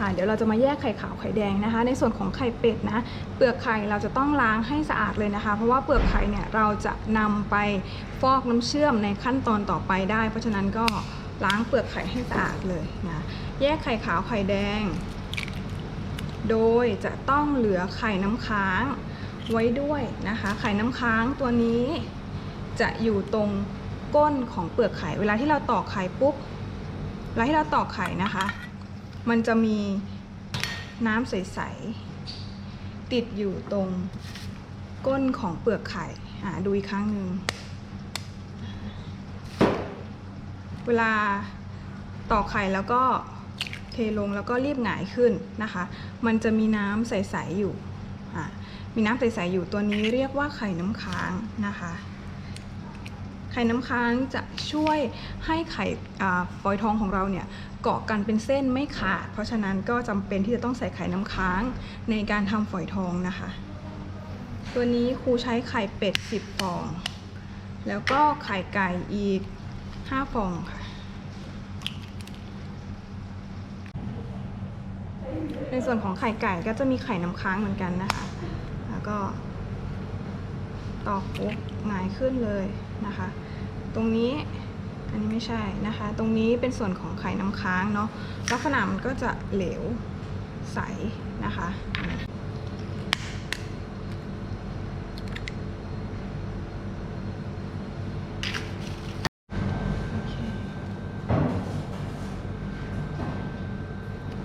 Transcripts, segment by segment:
ค่ะ เดี๋ยวเราจะมาแยกไข่ขาวไข่แดงนะคะ ในส่วนของไข่เป็ดนะ เปลือกไข่เราจะต้องล้างให้สะอาดเลยนะคะ เพราะว่าเปลือกไข่เนี่ยเราจะนำไปฟอกน้ำเชื่อมในขั้นตอนต่อไปได้ เพราะฉะนั้นก็ล้างเปลือกไข่ให้สะอาดเลยนะ แยกไข่ขาวไข่แดง โดยจะต้องเหลือไข่น้ำค้างไว้ด้วยนะคะ ไข่น้ำค้างตัวนี้จะอยู่ตรงก้นของเปลือกไข่ เวลาที่เราตอกไข่ปุ๊บ เวลาที่เราตอกไข่นะคะ มันจะมีน้ำใส ๆ ติดอยู่ตรงก้นของเปลือกไข่อ่าดูอีกครั้งหนึ่ง เวลาตอกไข่แล้วก็เทลงแล้วก็รีบหงายขึ้นนะคะ มันจะมีน้ำใส ๆ อยู่ มีน้ำใส ๆ อยู่ตัวนี้เรียกว่าไข่น้ำค้างนะคะ ไข่น้ำค้างจะช่วยให้ไข่อ่าฟอยทองของเราเนี่ยเกาะกันเป็นเส้นไม่ขาด เพราะฉะนั้นก็จำเป็นที่จะต้องใส่ไข่น้ำค้างในการทำฝอยทองนะคะ ตัวนี้ครูใช้ไข่เป็ด 10 ฟอง แล้วก็ไข่ไก่อีก 5 ฟองค่ะในส่วนของไข่ไก่ก็จะมีไข่น้ำค้างเหมือนกันนะคะ แล้วก็ตอกปุ๊บหงายขึ้นเลย นะคะ ตรงนี้อันนี้ไม่ใช่นะคะ ตรงนี้เป็นส่วนของไข่น้ำค้างเนาะลักษณะมันก็จะเหลวใสนะคะ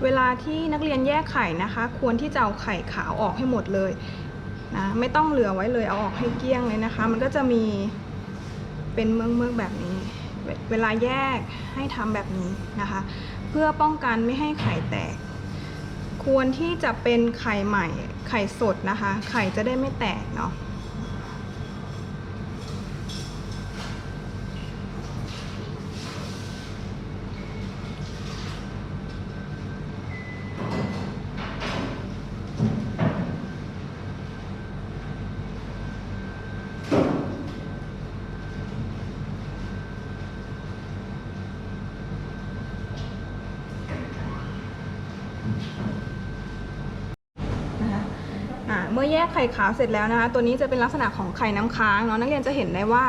เวลาที่นักเรียนแยกไข่นะคะ ควรที่จะเอาไข่ขาวออกให้หมดเลยนะไม่ต้องเหลือไว้เลยเอาออกให้เกลี้ยงเลยนะคะ มันก็จะมี เป็นเมืองเมืองแบบนี้ เวลาแยกให้ทำแบบนี้นะคะ เพื่อป้องกันไม่ให้ไข่แตก ควรที่จะเป็นไข่ใหม่ไข่สดนะคะ ไข่จะได้ไม่แตกเนาะอ่า เมื่อแยกไข่ขาวเสร็จแล้วนะคะ ตัวนี้จะเป็นลักษณะของไข่น้ำค้างเนาะนักเรียนจะเห็นได้ว่า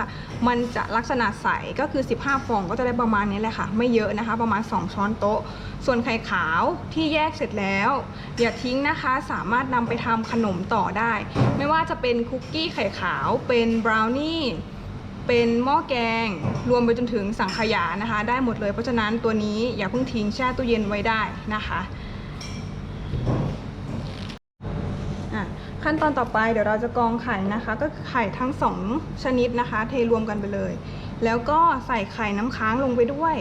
มันจะลักษณะใสก็คือ 15 ฟองก็จะได้ประมาณนี้แหละค่ะ ไม่เยอะนะคะ ประมาณ 2 ช้อนโต๊ะ ส่วนไข่ขาวที่แยกเสร็จแล้วอย่าทิ้งนะคะ สามารถนำไปทำขนมต่อได้ ไม่ว่าจะเป็นคุกกี้ไข่ขาวเป็นบราวนี่เป็นหม้อแกงรวมไปจนถึงสังขยานะคะ ได้หมดเลยเพราะฉะนั้นตัวนี้อย่าเพิ่งทิ้งแช่ตู้เย็นไว้ได้นะคะ อะ ขั้นตอนต่อไปเดี๋ยวเราจะกรองไข่นะคะ ก็คือไข่ทั้งสองชนิดนะคะ เทรวมกันไปเลย แล้วก็ใส่ไข่น้ำค้างลงไปด้วย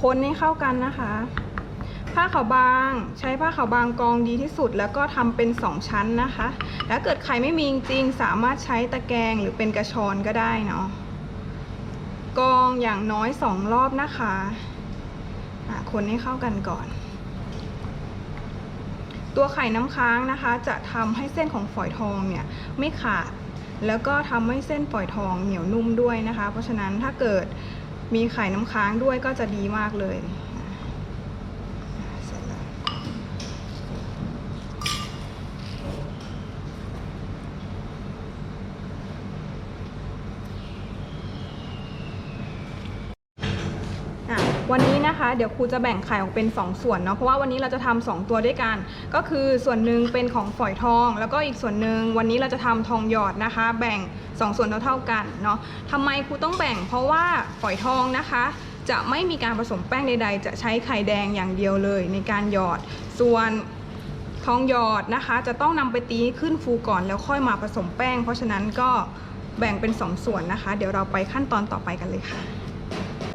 คนให้เข้ากันนะคะ ผ้าขาวบางใช้ผ้าขาวบางกองดีที่สุด แล้วก็ทำเป็น 2 ชั้นนะคะแล้วเกิดไข่ไม่มีจริงสามารถใช้ตะแกรงหรือเป็นกระชอนก็ได้เนาะกองอย่างน้อยสองรอบนะคะ คนให้เข้ากันก่อน ตัวไข่น้ำค้างนะคะ จะทำให้เส้นของฝอยทองเนี่ยไม่ขาด แล้วก็ทำให้เส้นฝอยทองเหนียวนุ่มด้วยนะคะ เพราะฉะนั้นถ้าเกิดมีไข่น้ำค้างด้วยก็จะดีมากเลยอะเสร็จแล้ว อะวันนี้นะคะ เดี๋ยวครูจะแบ่งไข่ออกเป็น 2 ส่วนเนาะเพราะว่าวันนี้เราจะทำสองตัวด้วยกัน ก็คือส่วนหนึ่งเป็นของฝอยทอง แล้วก็อีกส่วนหนึ่งวันนี้เราจะทำทองหยอดนะคะ แบ่ง 2 ส่วนเท่าๆกันเนาะทำไมครูต้องแบ่ง เพราะว่าฝอยทองนะคะจะไม่มีการผสมแป้งใด ๆ จะใช้ไข่แดงอย่างเดียวเลยในการหยอด ส่วนทองหยอดนะคะ จะต้องนำไปตีขึ้นฟูก่อนแล้วค่อยมาผสมแป้ง เพราะฉะนั้นก็แบ่งเป็น 2 ส่วนนะคะ เดี๋ยวเราไปขั้นตอนต่อไปกันเลยค่ะ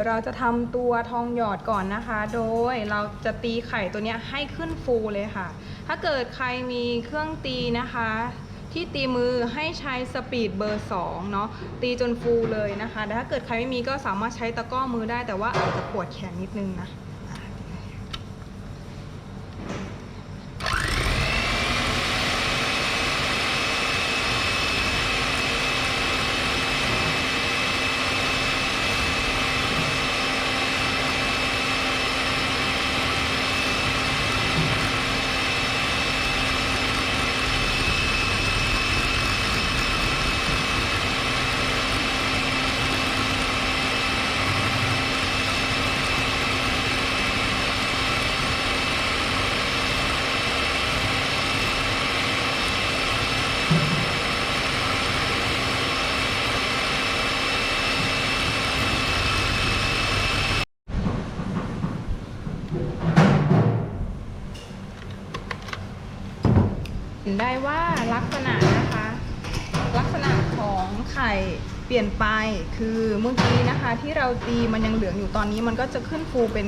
เราจะทำตัวทองหยอดก่อนนะคะ โดยเราจะตีไข่ตัวนี้ให้ขึ้นฟูเลยค่ะ ถ้าเกิดใครมีเครื่องตีนะคะ ที่ตีมือให้ใช้สปีดเบอร์2เนาะตีจนฟูเลยนะคะแต่ถ้าเกิดใครไม่มีก็สามารถใช้ตะก้อมือได้แต่ว่าอาจจะปวดแขนนิดนึงนะอะ ได้ว่าลักษณะนะคะ ลักษณะของไข่ เปลี่ยนไปคือเมื่อกี้นะคะที่เราตีมันยังเหลืองอยู่ตอนนี้มันก็จะขึ้นฟูเป็น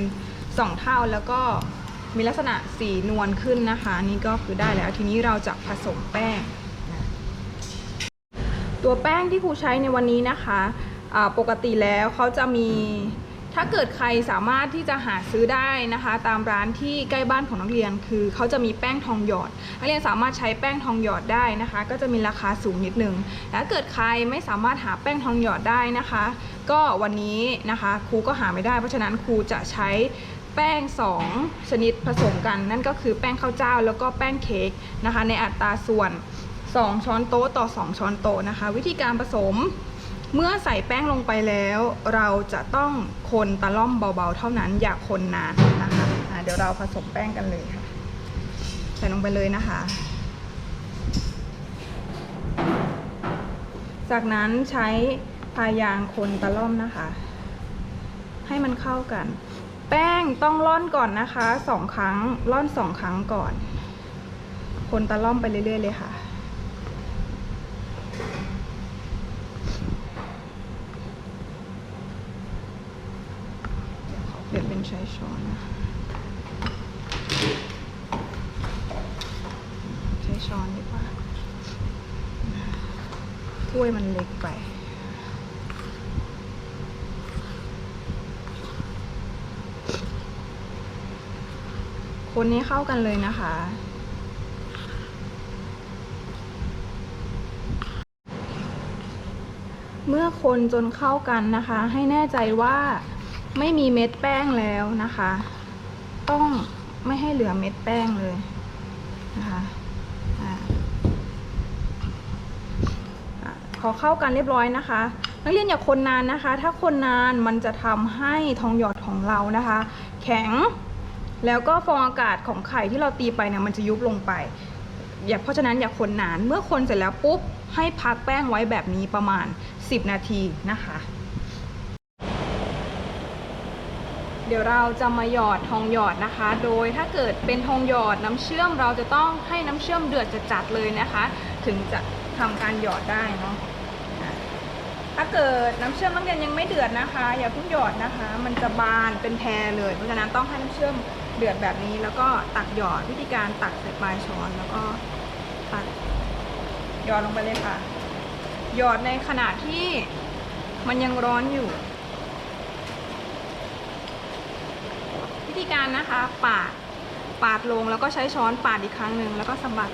สองเท่าแล้วก็มีลักษณะสีนวลขึ้นนะคะ นี่ก็คือได้แล้วทีนี้เราจะผสมแป้ง ตัวแป้งที่ครูใช้ในวันนี้นะคะะปกติแล้วเขาจะมี ถ้าเกิดใครสามารถที่จะหาซื้อได้นะคะ ตามร้านที่ใกล้บ้านของนักเรียน คือเขาจะมีแป้งทองหยอด นักเรียนสามารถใช้แป้งทองหยอดได้นะคะ ก็จะมีราคาสูงนิดนึงแต่ถ้าเกิดใครไม่สามารถหาแป้งทองหยอดได้นะคะ ก็วันนี้นะคะครูก็หาไม่ได้เพราะฉะนั้นครูจะใช้แป้ง 2 ชนิดผสมกัน นั่นก็คือแป้งข้าวเจ้าแล้วก็แป้งเค้กนะคะ ในอัตราส่วน 2 ช้อนโต๊ะต่อ 2 ช้อนโต๊ะนะคะ วิธีการผสม เมื่อใส่แป้งลงไปแล้ว เราจะต้องคนตะล่อมเบาๆ เท่านั้นอย่าคนนานนะคะะเดี๋ยวเราผสมแป้งกันเลยค่ะ ใส่ลงไปเลยนะคะ จากนั้นใช้พายางคนตะล่อมนะคะ ให้มันเข้ากัน แป้งต้องร่อนก่อนนะคะสองครั้งร่อนสองครั้งก่อน คนตะล่อมไปเรื่อยๆเลยค่ะ เปลี่ยนเป็น ใช้ช้อนนะคะใช้ช้อนดีกว่าถ้วยมันเล็กไปคนนี้เข้ากันเลยนะคะ เมื่อคนจนเข้ากันนะคะ ให้แน่ใจว่า ไม่มีเม็ดแป้งแล้วนะคะ ต้องไม่ให้เหลือเม็ดแป้งเลยนะคะอ่าอะพอเข้ากันเรียบร้อยนะคะ นักเรียนอย่าคนนานนะคะ ถ้าคนนานมันจะทำให้ทองหยอดของเรานะคะ แข็งแล้วก็ฟองอากาศของไข่ที่เราตีไปเนี่ยมันจะยุบลงไป อย่าเพราะฉะนั้นอย่าคนนานเมื่อคนเสร็จแล้วปุ๊บให้พักแป้งไว้แบบนี้ประมาณ 10 นาทีนะคะ เดี๋ยวเราจะมาหยอดทองหยอดนะคะ โดยถ้าเกิดเป็นทองหยอดน้ำเชื่อมเราจะต้องให้น้ำเชื่อมเดือดจัดๆเลยนะคะ ถึงจะทำการหยอดได้เนาะอะถ้าเกิดน้ำเชื่อมนักเรียนยังไม่เดือดนะคะ อย่าเพิ่งหยอดนะคะ มันจะบานเป็นแพรเลย เพราะฉะนั้นต้องให้น้ำเชื่อมเดือดแบบนี้ แล้วก็ตักหยอดวิธีการตักใส่ปลายช้อนแล้วก็ตักหยอดลงไปเลยค่ะ หยอดในขณะที่มันยังร้อนอยู่ ธีการนะคะ ปาด ปาดลงแล้วก็ใช้ช้อนปาดอีกครั้งหนึ่งแล้วก็สะบัด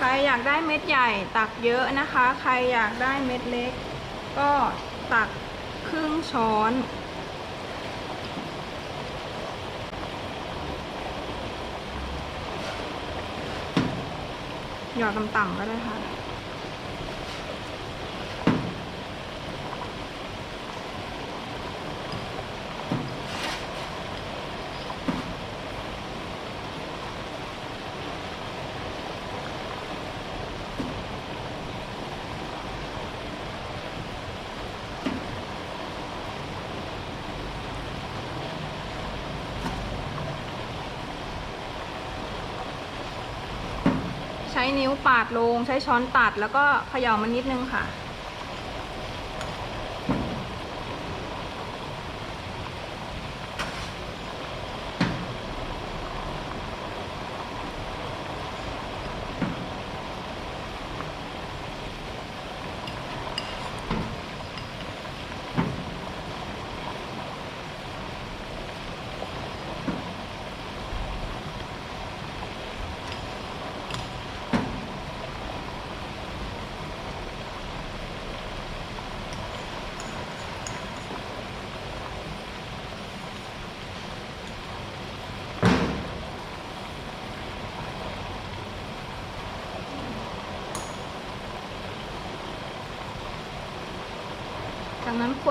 ใครอยากได้เม็ดใหญ่ตักเยอะนะคะ ใครอยากได้เม็ดเล็ก ก็ตัก ครึ่งช้อนหยอดต่ำๆก็ได้ค่ะ นิ้วปาดลง ใช้ช้อนตัดแล้วก็เขย่ามันนิดนึงค่ะ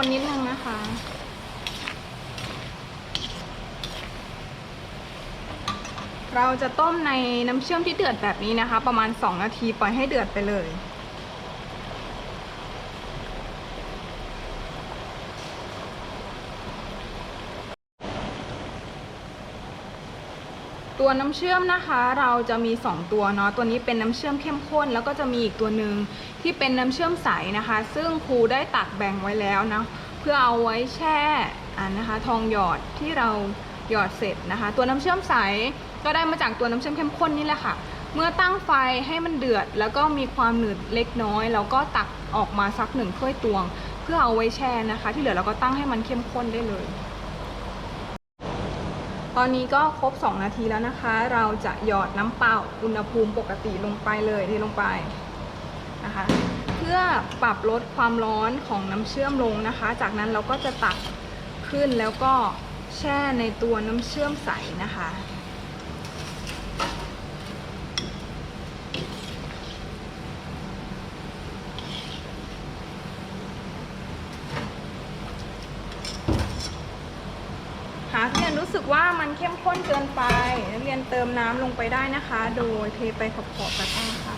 คนนิดนึงนะคะ เราจะต้มในน้ำเชื่อมที่เดือดแบบนี้นะคะ ประมาณ 2 นาทีปล่อยให้เดือดไปเลย ตัวน้ำเชื่อมนะคะ เราจะมี 2 ตัวเนาะตัวนี้เป็นน้ำเชื่อมเข้มข้น แล้วก็จะมีอีกตัวหนึ่งที่เป็นน้ำเชื่อมใสนะคะ ซึ่งครูได้ตักแบ่งไว้แล้วนะเพื่อเอาไว้แช่อ่านะคะ ทองหยอดที่เราหยอดเสร็จนะคะ ตัวน้ำเชื่อมใสก็ได้มาจากตัวน้ำเชื่อมเข้มข้นนี่แหละค่ะ เมื่อตั้งไฟให้มันเดือด แล้วก็มีความหนืดเล็กน้อยแล้วก็ตักออกมาสักหนึ่งถ้วยตวง เพื่อเอาไว้แช่นะคะ ที่เหลือเราก็ตั้งให้มันเข้มข้นได้เลย ตอนนี้ก็ครบ 2 นาทีแล้วนะคะ เราจะหยอดน้ำเปล่าอุณหภูมิปกติลงไปเลยเทลงไปนะคะ เพื่อปรับลดความร้อนของน้ำเชื่อมลงนะคะ จากนั้นเราก็จะตักขึ้นแล้วก็แช่ในตัวน้ำเชื่อมใสนะคะ หากนักเรู้สึกว่ามันเข้มข้นเกินไป นักเรียนเติมน้ำลงไปได้นะคะ โดยเทไปขอบๆกระทะค่ะ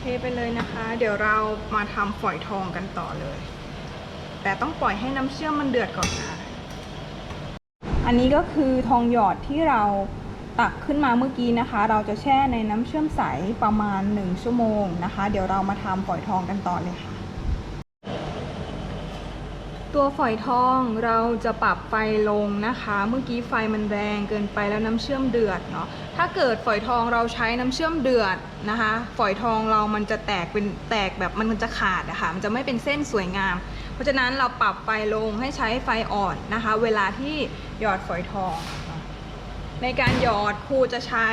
เทไปเลยนะคะ เดี๋ยวเรามาทำฝอยทองกันต่อเลย แต่ต้องปล่อยให้น้ำเชื่อมมันเดือดก่อนค่ะอันนี้ก็คือทองหยอดที่เราตักขึ้นมาเมื่อกี้นะคะ เราจะแช่ในน้ำเชื่อมใสประมาณ 1 ชั่วโมงนะคะ เดี๋ยวเรามาทำฝอยทองกันต่อเลยค่ะ ตัวฝอยทองเราจะปรับไฟลงนะคะ เมื่อกี้ไฟมันแรงเกินไปแล้วน้ำเชื่อมเดือดเนาะถ้าเกิดฝอยทองเราใช้น้ำเชื่อมเดือดนะคะ ฝอยทองเรามันจะแตกเป็นแตกแบบมันจะขาดอะค่ะมันจะไม่เป็นเส้นสวยงาม เพราะฉะนั้นเราปรับไฟลงให้ใช้ไฟอ่อนนะคะ เวลาที่หยอดฝอยทอง ในการหยอดครูจะใช้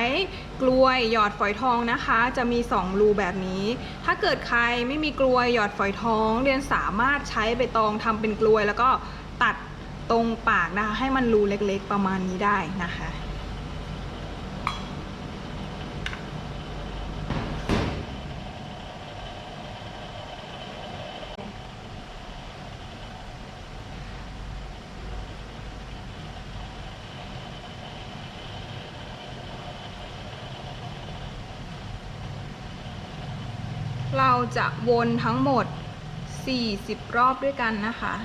กลวยหยอดฝอยทองนะคะ จะมี 2 รูแบบนี้ ถ้าเกิดใครไม่มีกลวยหยอดฝอยทอง เรียนสามารถใช้ใบตองทำเป็นกลวย แล้วก็ตัดตรงปากนะคะให้มันรูเล็กๆประมาณนี้ได้นะคะ จะวนทั้งหมด 40 รอบด้วยกันนะคะ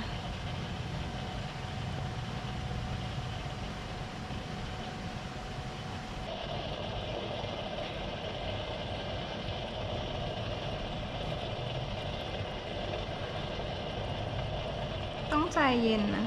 ต้องใจเย็นนะ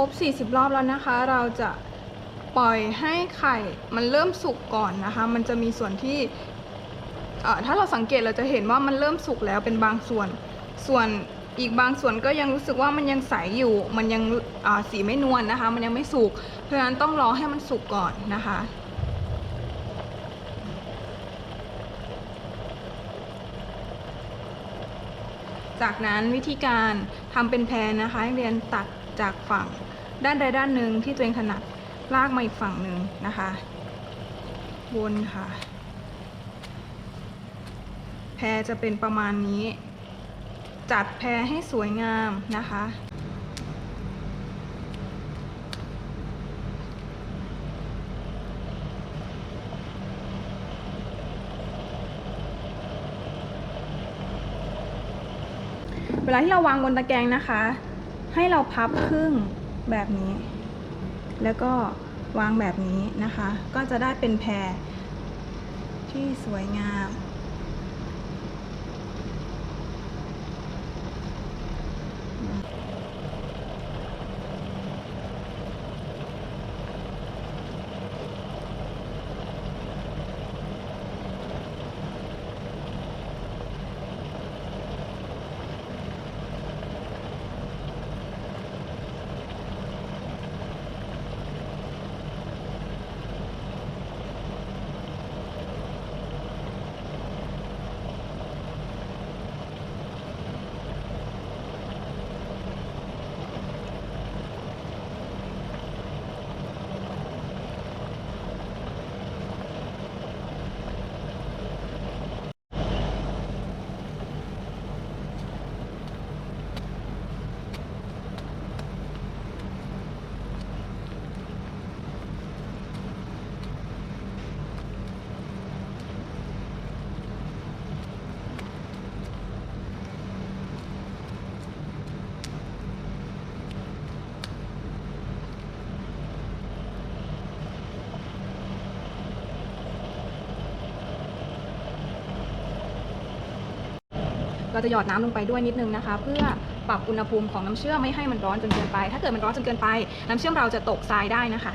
รบ 40 รอบแล้วนะคะ เราจะปล่อยให้ไข่มันเริ่มสุกก่อนนะคะ มันจะมีส่วนที่ถ้าเราสังเกตเราจะเห็นว่ามันเริ่มสุกแล้วเป็นบางส่วน ส่วนอีกบางส่วนก็ยังรู้สึกว่ามันยังใสอยู่ มันยังสีไม่นวลนนะคะ มันยังไม่สุก เพราะฉะนั้นต้องรอให้มันสุกก่อนนะคะจากนั้นวิธีการทำเป็นแพรนะคะเรียนตัดจากฝั่ง ด้านใดด้านหนึ่งที่ตัวเองถนัดลากมาอีกฝั่งหนึ่งนะคะ วนค่ะ แพรจะเป็นประมาณนี้ จัดแพรให้สวยงามนะคะเวลาที่เราวางบนตะแกรงนะคะ ให้เราพับครึ่ง แบบนี้ แล้วก็วางแบบนี้นะคะ ก็จะได้เป็นแพรที่สวยงาม เราจะหยอดน้ำลงไปด้วยนิดนึงนะคะ เพื่อปรับอุณหภูมิของน้ำเชื่อมไม่ให้มันร้อนจนเกินไป ถ้าเกิดมันร้อนจนเกินไป น้ำเชื่อมเราจะตกทรายได้นะคะ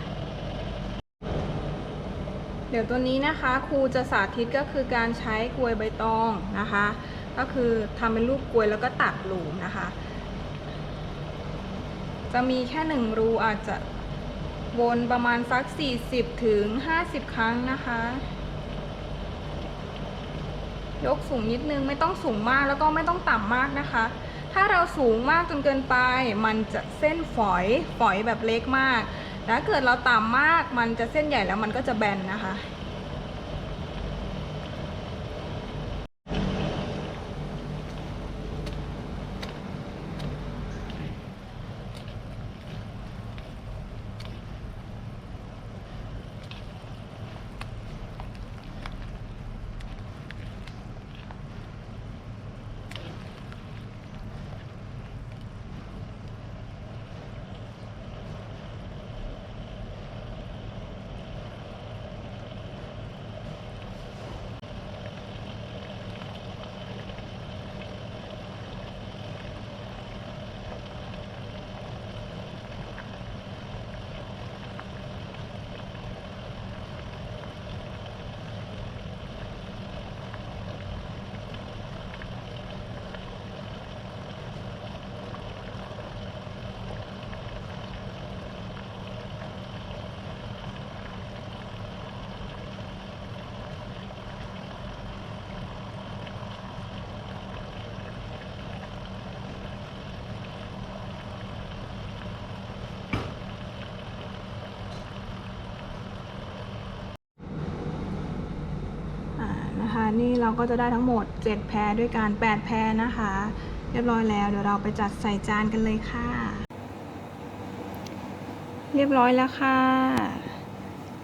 เดี๋ยวตัวนี้นะคะครูจะสาธิตก็คือการใช้กลวยใบตองนะคะ ก็คือทำเป็นรูปกลวยแล้วก็ตัดหลุมนะคะ จะมีแค่หนึ่งรูอาจจะวนประมาณสัก 40 ถึง 50 ครั้งนะคะ ยกสูงนิดนึงไม่ต้องสูงมากแล้วก็ไม่ต้องต่ำมากนะคะ ถ้าเราสูงมากจนเกินไป มันจะเส้นฝอยฝอยแบบเล็กมากแต่ถ้าเกิดเราต่ำมากมันจะเส้นใหญ่แล้วมันก็จะแบนนะคะ อ่าะนี่เราก็จะได้ทั้งหมด 7 แพรด้วยกัน8แพรนะคะ เรียบร้อยแล้วเดี๋ยวเราไปจัดใส่จานกันเลยค่ะ เรียบร้อยแล้วค่ะ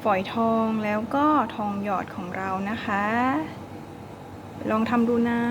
ฝอยทองแล้วก็ทองหยอดของเรานะคะ ลองทำดูนะ